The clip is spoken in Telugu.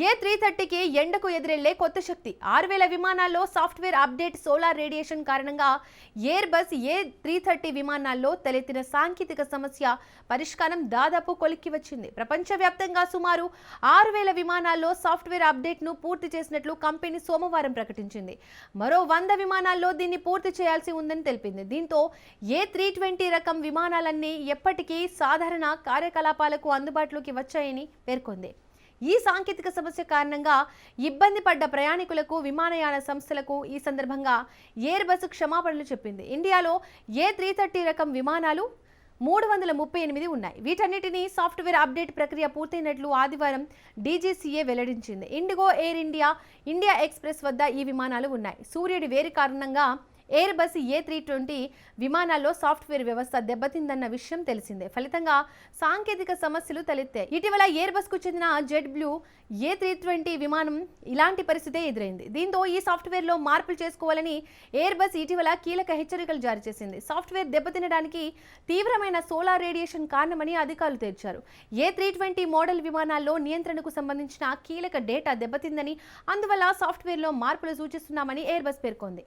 ఏ త్రీ థర్టీకి ఎండకు ఎదురెళ్ళే కొత్త శక్తి. ఆరు వేల విమానాల్లో సాఫ్ట్వేర్ అప్డేట్ సోలార్ రేడియేషన్ కారణంగా Airbus A three thirty విమానాల్లో తలెత్తిన సాంకేతిక సమస్య పరిష్కారం దాదాపు కొలిక్కి వచ్చింది. ప్రపంచవ్యాప్తంగా సుమారు ఆరు వేల విమానాల్లో సాఫ్ట్వేర్ అప్డేట్ను పూర్తి చేసినట్లు కంపెనీ సోమవారం ప్రకటించింది. మరో వంద విమానాల్లో దీన్ని పూర్తి చేయాల్సి ఉందని తెలిపింది. దీంతో ఏ త్రీ ట్వంటీ రకం విమానాలన్నీ ఎప్పటికీ సాధారణ కార్యకలాపాలకు అందుబాటులోకి వచ్చాయని పేర్కొంది. ఈ సాంకేతిక సమస్య కారణంగా ఇబ్బంది పడ్డ ప్రయాణికులకు విమానయాన సంస్థలకు ఈ సందర్భంగా ఎయిర్ బస్ క్షమాపణలు చెప్పింది. ఇండియాలో ఏ త్రీ థర్టీ రకం విమానాలు మూడు వందల ముప్పై ఎనిమిది ఉన్నాయి. వీటన్నిటినీ సాఫ్ట్వేర్ అప్డేట్ ప్రక్రియ పూర్తయినట్లు ఆదివారం డీజీసీఏ వెల్లడించింది. ఇండిగో ఎయిర్ ఇండియా ఇండియా ఎక్స్ప్రెస్ వద్ద ఈ విమానాలు ఉన్నాయి. సూర్యుడి వేరు కారణంగా Airbus A three twenty విమానాల్లో సాఫ్ట్వేర్ వ్యవస్థ దెబ్బతిందన్న విషయం తెలిసిందే. ఫలితంగా సాంకేతిక సమస్యలు తలెత్తాయి ఇటీవల ఎయిర్ బస్కు చెందిన JetBlue A three twenty విమానం ఇలాంటి పరిస్థితే ఎదురైంది. దీంతో ఈ సాఫ్ట్వేర్లో మార్పులు చేసుకోవాలని ఎయిర్ బస్ ఇటీవల కీలక హెచ్చరికలు జారీ చేసింది. సాఫ్ట్వేర్ దెబ్బతినడానికి తీవ్రమైన సోలార్ రేడియేషన్ కారణమని అధికారులు తేల్చారు. ఏ త్రీ ట్వంటీ మోడల్ విమానాల్లో నియంత్రణకు సంబంధించిన కీలక డేటా దెబ్బతిందని అందువల్ల సాఫ్ట్వేర్లో మార్పులు సూచిస్తున్నామని ఎయిర్ బస్ పేర్కొంది.